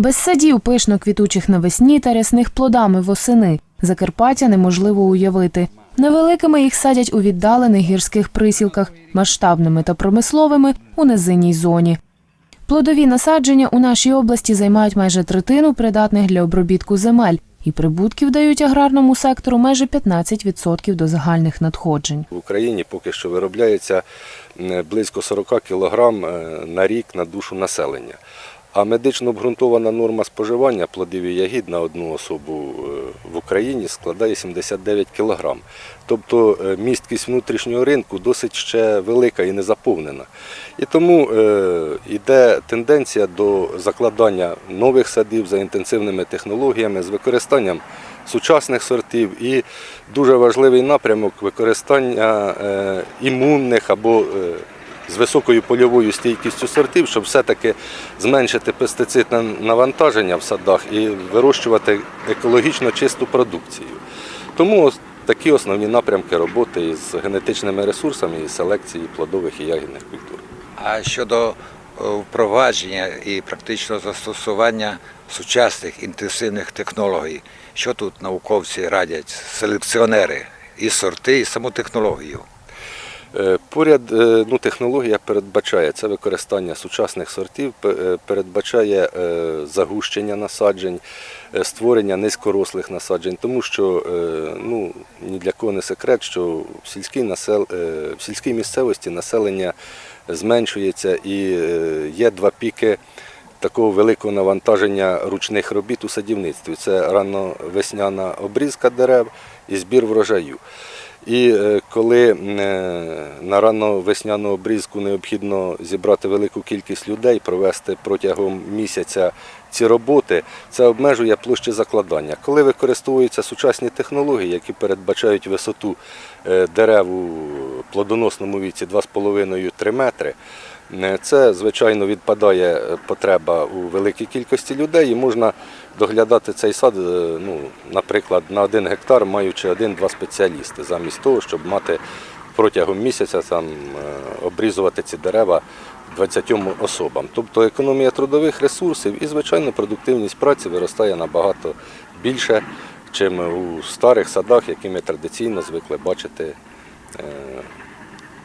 Без садів пишно квітучих навесні та рясних плодами восени Закарпаття неможливо уявити. Невеликими їх садять у віддалених гірських присілках, масштабними та промисловими у низинній зоні. Плодові насадження у нашій області займають майже третину придатних для обробітку земель, і прибутків дають аграрному сектору майже 15% до загальних надходжень. В Україні поки що виробляється близько 40 кг на рік на душу населення. А медично обґрунтована норма споживання плодів і ягід на одну особу е, в Україні складає 79 кг. Тобто е, місткість внутрішнього ринку досить ще велика і не заповнена. І тому е, йде тенденція до закладання нових садів за інтенсивними технологіями з використанням сучасних сортів і дуже важливий напрямок використання е, імунних або е, з високою польовою стійкістю сортів, щоб все-таки зменшити пестицидне навантаження в садах і вирощувати екологічно чисту продукцію. Тому такі основні напрямки роботи із генетичними ресурсами і селекції плодових і ягідних культур. А щодо е, впровадження і практичного застосування сучасних інтенсивних технологій, що тут науковці радять, селекціонери і сорти, і саму технологію? Е, Поряд е, ну, технологія передбачає це використання сучасних сортів, е, передбачає загущення насаджень, створення низькорослих насаджень, тому що ну, ні для кого не секрет, що в сільській, насел... в сільській місцевості населення зменшується і є два піки такого великого навантаження ручних робіт у садівництві. Це рано-весняна обрізка дерев і збір врожаю. І е, коли е, на рано весняну обрізку необхідно зібрати велику кількість людей, провести протягом місяця ці роботи, це обмежує площі закладання. Коли використовуються сучасні технології, які передбачають висоту е, дерев у плодоносному віці 2,5-3 метри, це, звичайно, відпадає е, потреба у великій кількості людей і можна доглядати цей сад, е, ну, наприклад, на один гектар, маючи один-два спеціалісти, замість того, щоб мати протягом місяця там, е, обрізувати ці дерева 20 особам. Тобто економія трудових ресурсів і, звичайно, продуктивність праці виростає набагато більше, чим у старих садах, які ми традиційно звикли бачити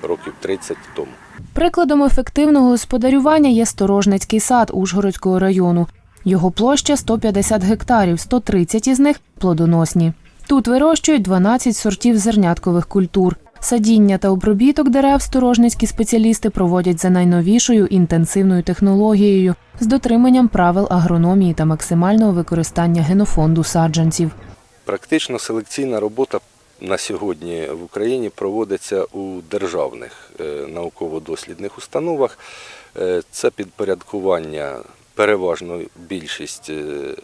років 30 тому. Прикладом ефективного господарювання є Сторожницький сад Ужгородського району. Його площа 150 гектарів, 130 із них плодоносні. Тут вирощують 12 сортів зерняткових культур. Садіння та обробіток дерев сторожницькі спеціалісти проводять за найновішою інтенсивною технологією з дотриманням правил агрономії та максимального використання генофонду саджанців. Практично селекційна робота на сьогодні в Україні проводиться у державних е, науково-дослідних установах. Е, Це підпорядкування, переважно більшість е,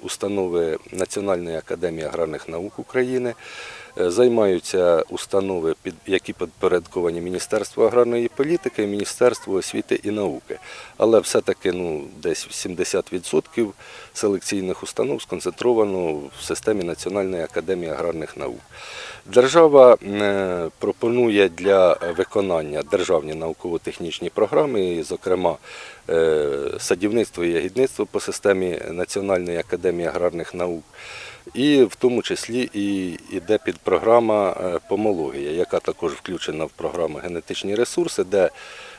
установи Національної академії аграрних наук України. Е, Займаються установи, які підпорядковані Міністерству аграрної політики Міністерству освіти і науки. Але все-таки ну, десь 70% селекційних установ сконцентровано в системі Національної академії аграрних наук. Держава е, пропонує для виконання державні науково-технічні програми, зокрема, е, садівництво і ягідництво по системі Національної академії аграрних наук. І в тому числі і йде підпрограма е, помологія, яка також включена в програму генетичні ресурси, де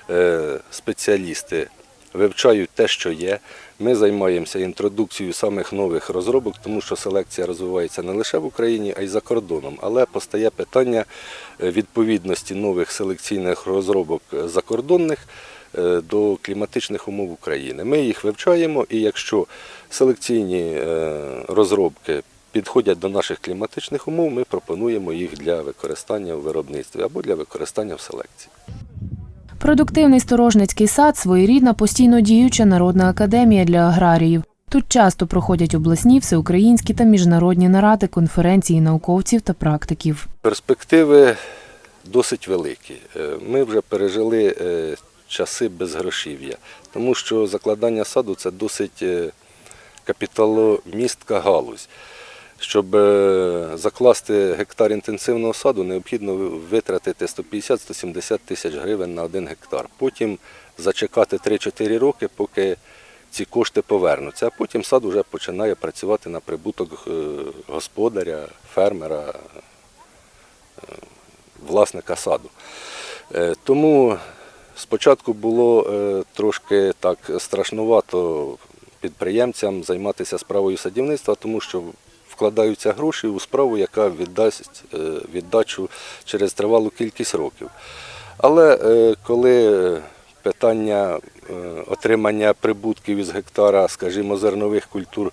е, спеціалісти вивчають те, що є. Ми займаємося інтродукцією самих нових розробок, тому що селекція розвивається не лише в Україні, а й за кордоном. Але постає питання е, відповідності нових селекційних розробок закордонних до кліматичних умов України. Ми їх вивчаємо, і якщо селекційні розробки підходять до наших кліматичних умов, ми пропонуємо їх для використання в виробництві або для використання в селекції. Продуктивний сторожницький сад своєрідна постійно діюча народна академія для аграріїв. Тут часто проходять обласні, всеукраїнські та міжнародні наради, конференції науковців та практиків. Перспективи досить великі. Е, Ми вже пережили е, часи безгрошів'я, тому що закладання саду це досить е, капіталомістка галузь. Щоб е, закласти гектар інтенсивного саду, необхідно витратити 150-170 тисяч гривень на один гектар. Потім зачекати 3-4 роки, поки ці кошти повернуться, а потім сад вже починає працювати на прибуток е, господаря, фермера, е, власника саду. Тому спочатку було трошки так страшнувато підприємцям займатися справою садівництва, тому що вкладаються гроші у справу, яка віддасть е, віддачу через тривалу кількість років. Але е, коли питання е, отримання прибутків із гектара, скажімо, зернових культур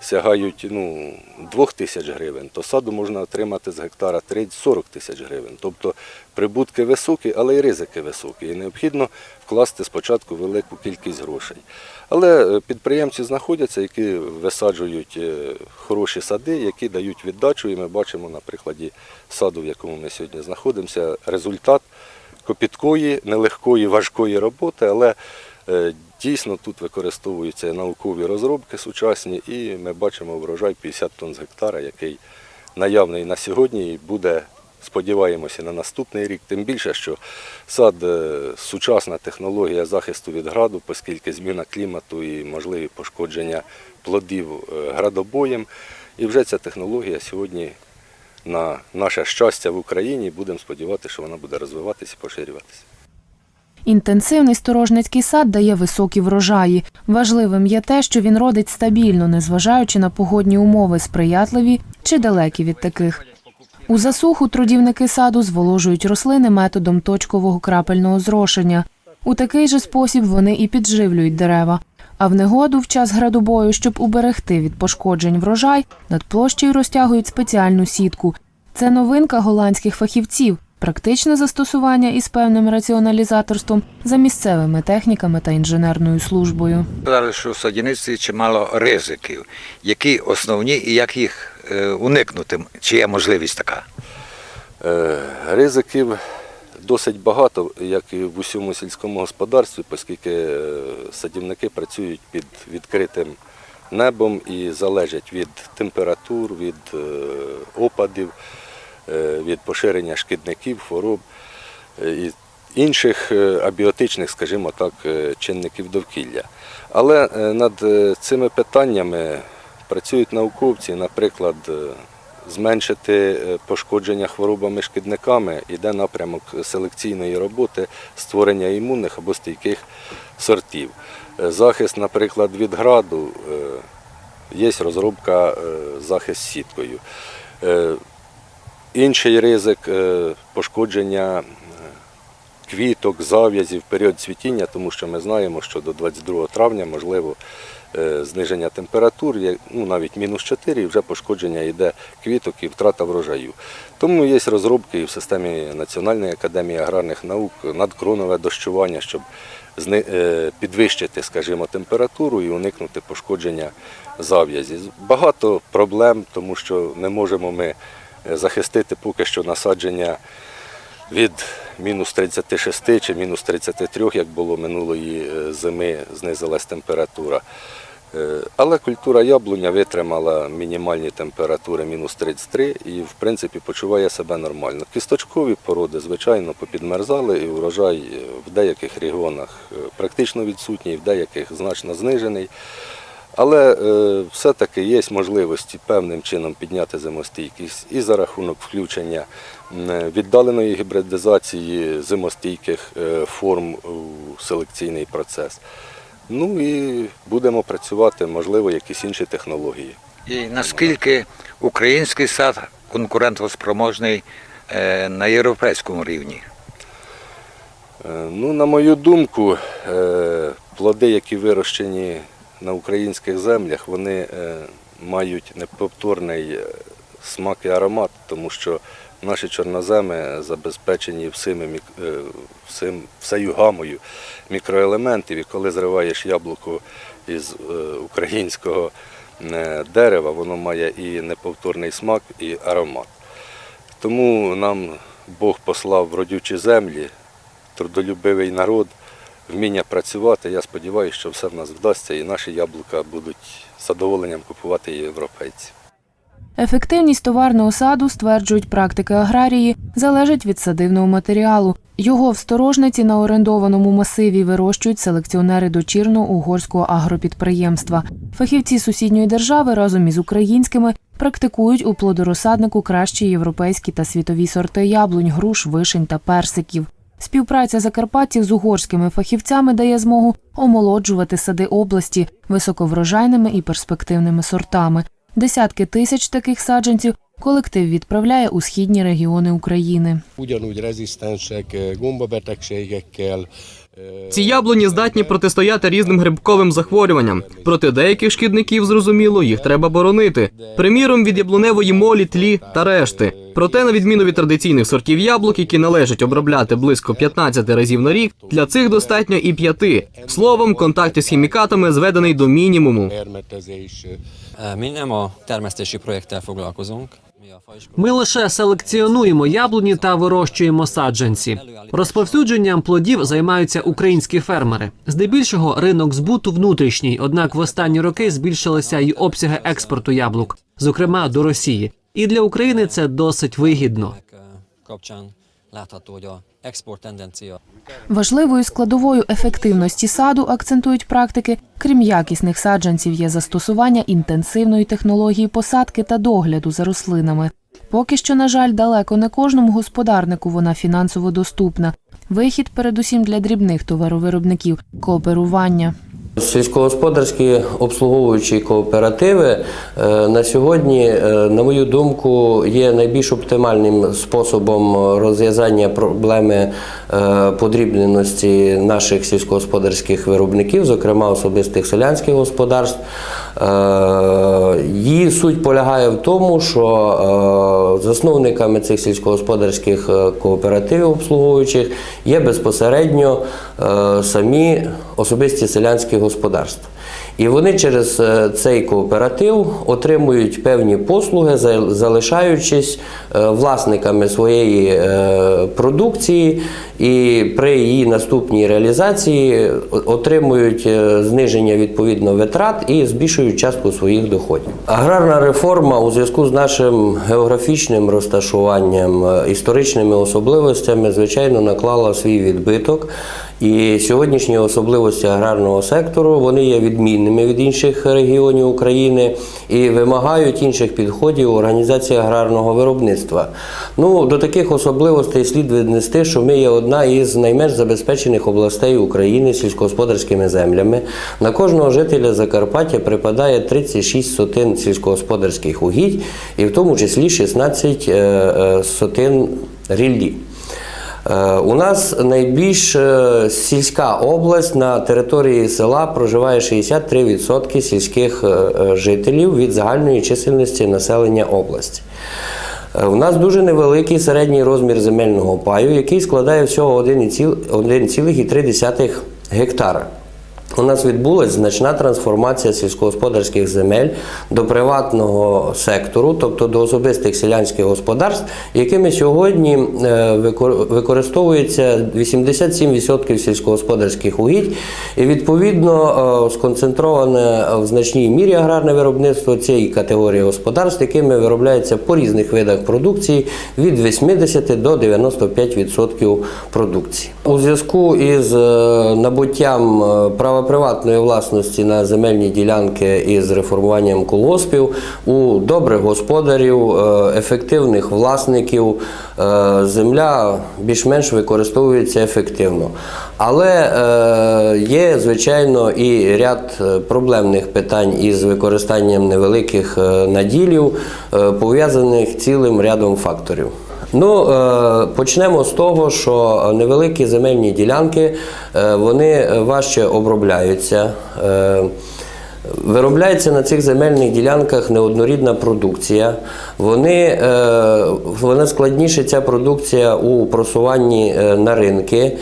сягають ну, 2 тисяч гривень, то саду можна отримати з гектара 30-40 тисяч гривень. Тобто прибутки високі, але й ризики високі. І необхідно вкласти спочатку велику кількість грошей. Але е, підприємці знаходяться, які висаджують е, хороші сади, які дають віддачу. І ми бачимо на прикладі саду, в якому ми сьогодні знаходимося, результат копіткої, нелегкої, важкої роботи, але е, дійсно тут використовуються наукові розробки сучасні, і ми бачимо врожай 50 тонн з гектара, який наявний на сьогодні і буде. Сподіваємося на наступний рік, тим більше, що сад е, сучасна технологія захисту від граду, оскільки зміна клімату і можливі пошкодження плодів е, градобоєм. І вже ця технологія сьогодні на наше щастя в Україні. Будемо сподіватися, що вона буде розвиватися і поширюватися. Інтенсивний сторожницький сад дає високі врожаї. Важливим є те, що він родить стабільно, незважаючи на погодні умови, сприятливі чи далекі від таких. У засуху трудівники саду зволожують рослини методом точкового крапельного зрошення. У такий же спосіб вони і підживлюють дерева. А в негоду в час градобою, щоб уберегти від пошкоджень врожай, над площею розтягують спеціальну сітку. Це новинка голландських фахівців, практичне застосування із певним раціоналізаторством за місцевими техніками та інженерною службою. Сказали, що в садівництві чимало ризиків. Які основні і як їх уникнути? Чи є можливість така? Е, Ризиків досить багато, як і в усьому сільському господарстві, оскільки е, садівники працюють під відкритим небом і залежать від температур, від е, опадів, е, від поширення шкідників, хвороб е, і інших е, абіотичних, скажімо так, е, чинників довкілля. Але е, над е, цими питаннями працюють науковці, наприклад, е, зменшити е, пошкодження хворобами шкідниками іде напрямок селекційної роботи створення імунних або стійких сортів. Е, Захист, наприклад, від граду є розробка захист сіткою. Інший ризик пошкодження квіток, зав'язів в період цвітіння, тому що ми знаємо, що до 22 травня можливо зниження температур, ну, навіть мінус 4, і вже пошкодження йде квіток і втрата врожаю. Тому є розробки в системі Національної академії аграрних наук надкронове дощування, щоб е, підвищити, скажімо, температуру і уникнути пошкодження зав'язі. Багато проблем, тому що не можемо ми е, захистити поки що насадження від мінус 36 чи мінус 33, як було минулої е, зими, знизилась температура. Е, Але культура яблуня витримала мінімальні температури мінус 33 і, в принципі, почуває себе нормально. Кісточкові породи, звичайно, попідмерзали, і урожай е, в деяких регіонах практично відсутній, в деяких значно знижений. Але е, все-таки є можливості певним чином підняти зимостійкість і за рахунок включення віддаленої гібридизації зимостійких е, форм у селекційний процес. Ну і будемо працювати, можливо, якісь інші технології. І наскільки український сад конкурентоспроможний е, на європейському рівні? Ну, на мою думку, плоди, які вирощені на українських землях, вони е, мають неповторний е, смак і аромат, тому що наші чорноземи забезпечені всіми, е, всім, всею гамою мікроелементів, і коли зриваєш яблуко із українського дерева, воно має і неповторний смак, і аромат. Тому нам Бог послав родючі землі, трудолюбивий народ, вміння працювати. Я сподіваюся, що все в нас вдасться і наші яблука будуть з задоволенням купувати європейці. Ефективність товарного саду, стверджують практики аграрії, залежить від садивного матеріалу. Його в сторожниці на орендованому масиві вирощують селекціонери дочірного угорського агропідприємства. Фахівці сусідньої держави разом із українськими практикують у плодорозсаднику кращі європейські та світові сорти яблунь, груш, вишень та персиків. Співпраця Закарпаттів з угорськими фахівцями дає змогу омолоджувати сади області високоврожайними і перспективними сортами. Десятки тисяч таких саджанців колектив відправляє у східні регіони України. ugyanúgy rezisztensek eh, gombabetegségekkel, eh, Ці яблуні здатні протистояти різним грибковим захворюванням. Проти деяких шкідників, зрозуміло, їх треба боронити. Приміром, від яблуневої молі, тлі та решти. Проте, на відміну від традиційних сортів яблук, які належить обробляти близько 15 разів на рік, для цих достатньо і п'яти. Словом, контакт із хімікатами зведений до мінімуму. permetezés, eh, Mi nem a Ми лише селекціонуємо яблуні та вирощуємо саджанці. Розповсюдженням плодів займаються українські фермери. Здебільшого ринок збуту внутрішній, однак в останні роки збільшилися й обсяги експорту яблук, зокрема до Росії. І для України це досить вигідно. Важливою складовою ефективності саду, акцентують практики, крім якісних саджанців, є застосування інтенсивної технології посадки та догляду за рослинами. Поки що, на жаль, далеко не кожному господарнику вона фінансово доступна. Вихід, передусім для дрібних товаровиробників кооперування. Сільськогосподарські обслуговуючі кооперативи е, на сьогодні, е, на мою думку, є найбільш оптимальним способом розв'язання проблеми е, подрібненості наших сільськогосподарських виробників, зокрема особистих селянських господарств. Е, Її суть полягає в тому, що е, засновниками цих сільськогосподарських е, кооперативів обслуговуючих є безпосередньо самі особисті селянські господарства. І вони через цей кооператив отримують певні послуги, за- залишаючись власниками своєї продукції, і при її наступній реалізації отримують е, зниження відповідно витрат і збільшують частку своїх доходів. Аграрна реформа у зв'язку з нашим географічним розташуванням, е, історичними особливостями, звичайно, наклала свій відбиток. І сьогоднішні особливості аграрного сектору вони є відмінними від інших регіонів України і вимагають інших підходів організації аграрного виробництва. Ну, до таких особливостей слід віднести, що ми є одна із найменш забезпечених областей України сільськогосподарськими землями. На кожного жителя Закарпаття припадає 36 сотин сільськогосподарських угідь, і в тому числі 16 е, е, сотин ріллі. Е, У нас найбільш сільська область на території села проживає 63% сільських жителів від загальної чисельності населення області. Е, У нас дуже невеликий середній розмір земельного паю, який складає всього 1,3 гектара. У нас відбулася значна трансформація сільськогосподарських земель до приватного сектору, тобто до особистих селянських господарств, якими сьогодні е, викор- використовується 87% сільськогосподарських угідь, і відповідно е, сконцентроване в значній мірі аграрне виробництво цієї категорії господарств, якими виробляється по різних видах продукції від 80 до 95% продукції. У зв'язку із е, набуттям е, права приватної власності на земельні ділянки і з реформуванням колгоспів у добрих господарів, е, ефективних власників земля більш-менш використовується ефективно. Але є, звичайно, і ряд проблемних питань із використанням невеликих наділів, пов'язаних цілим рядом факторів. Ну, е, почнемо з того, що невеликі земельні ділянки е, вони важче обробляються. Е, Виробляється на цих земельних ділянках неоднорідна продукція. Вони, вона складніше ця продукція у просуванні на ринки.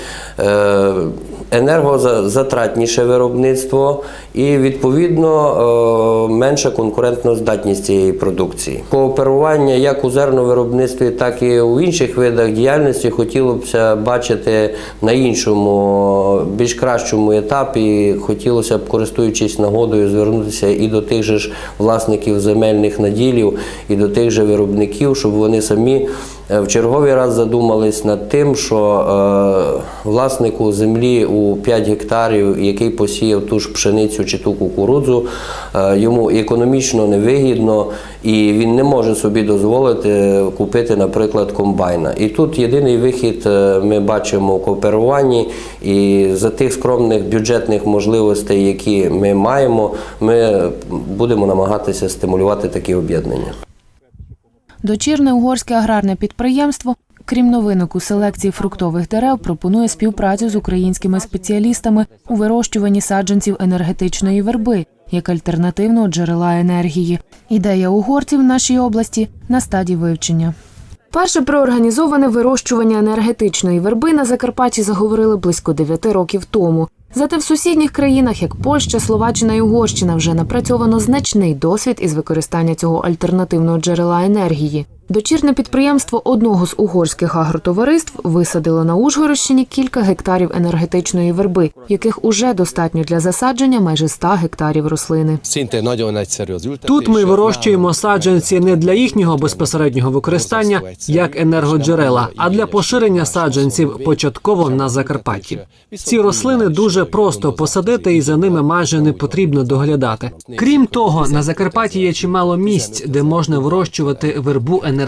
Енергозатратніше виробництво і відповідно е, менша конкурентноздатність цієї продукції. Кооперування як у зерновиробництві, так і у інших видах діяльності хотілося б бачити на іншому, більш кращому етапі. Хотілося б, користуючись нагодою, звернутися і до тих же ж власників земельних наділів, і до тих же виробників, щоб вони самі в черговий раз задумались над тим, що е, власнику землі у 5 гектарів, який посіяв ту ж пшеницю чи ту кукурудзу, е, йому економічно невигідно і він не може собі дозволити купити, наприклад, комбайна. І тут єдиний вихід е, ми бачимо у кооперуванні, і за тих скромних бюджетних можливостей, які ми маємо, ми будемо намагатися стимулювати такі об'єднання. Дочірне угорське аграрне підприємство, крім новинок у селекції фруктових дерев, пропонує співпрацю з українськими спеціалістами у вирощуванні саджанців енергетичної верби як альтернативного джерела енергії. Ідея угорців в нашій області на стадії вивчення. Перше про організоване вирощування енергетичної верби на Закарпатті заговорили близько 9 років тому. Зате в сусідніх країнах, як Польща, Словаччина і Угорщина, вже напрацьовано значний досвід із використання цього альтернативного джерела енергії. Дочірне підприємство одного з угорських агротовариств висадило на Ужгородщині кілька гектарів енергетичної верби, яких уже достатньо для засадження майже 100 гектарів рослини. Тут ми вирощуємо саджанці не для їхнього безпосереднього використання як енергоджерела, а для поширення саджанців початково на Закарпатті. Ці рослини дуже просто посадити, і за ними майже не потрібно доглядати. Крім того, на Закарпатті є чимало місць, де можна вирощувати вербу енергетичну.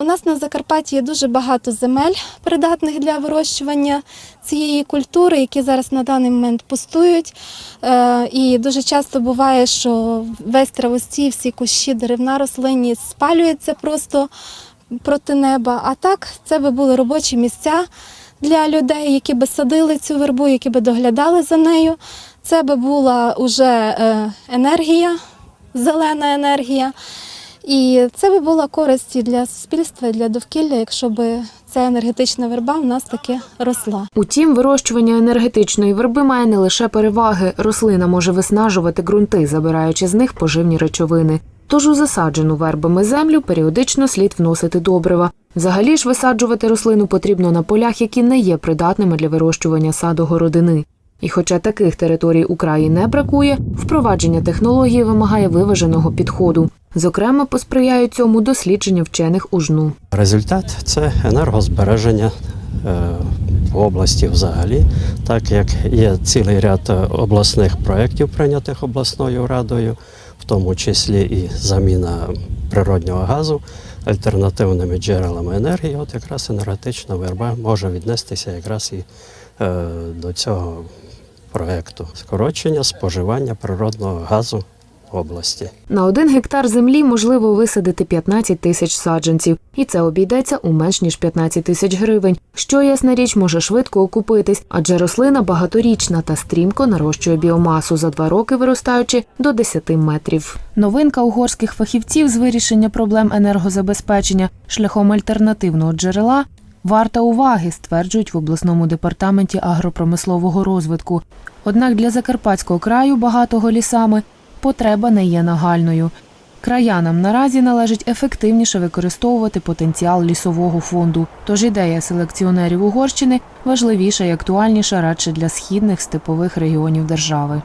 У нас на Закарпатті є дуже багато земель, придатних для вирощування цієї культури, які зараз на даний момент пустують. Е, І дуже часто буває, що весь травостій, всі кущі, деревна рослинність спалюється просто проти неба. А так, це би були робочі місця для людей, які би садили цю вербу, які би доглядали за нею. Це би була уже е, енергія, зелена енергія. І це би була користь для суспільства, для довкілля, якщо б ця енергетична верба в нас таки росла. Утім, вирощування енергетичної верби має не лише переваги. Рослина може виснажувати ґрунти, забираючи з них поживні речовини. Тож у засаджену вербами землю періодично слід вносити добрива. Взагалі ж висаджувати рослину потрібно на полях, які не є придатними для вирощування садогородини. І хоча таких територій у краї не бракує, впровадження технології вимагає виваженого підходу. Зокрема, посприяють цьому дослідження вчених у жну. Результат це енергозбереження е, в області взагалі, так як є цілий ряд е, обласних проєктів, прийнятих обласною радою, в тому числі і заміна природнього газу альтернативними джерелами енергії. От якраз енергетична верба може віднестися якраз і е, до цього проєкту скорочення споживання природного газу області. На один гектар землі можливо висадити 15 тисяч саджанців, і це обійдеться у менш ніж 15 тисяч гривень, що ясна річ може швидко окупитись, адже рослина багаторічна та стрімко нарощує біомасу за два роки, виростаючи до 10 метрів. Новинка угорських фахівців з вирішення проблем енергозабезпечення шляхом альтернативного джерела. Варта уваги, стверджують в обласному департаменті агропромислового розвитку. Однак для Закарпатського краю, багатого лісами, потреба не є нагальною. Краянам наразі належить ефективніше використовувати потенціал лісового фонду. Тож ідея селекціонерів Угорщини важливіша і актуальніша радше для східних степових регіонів держави.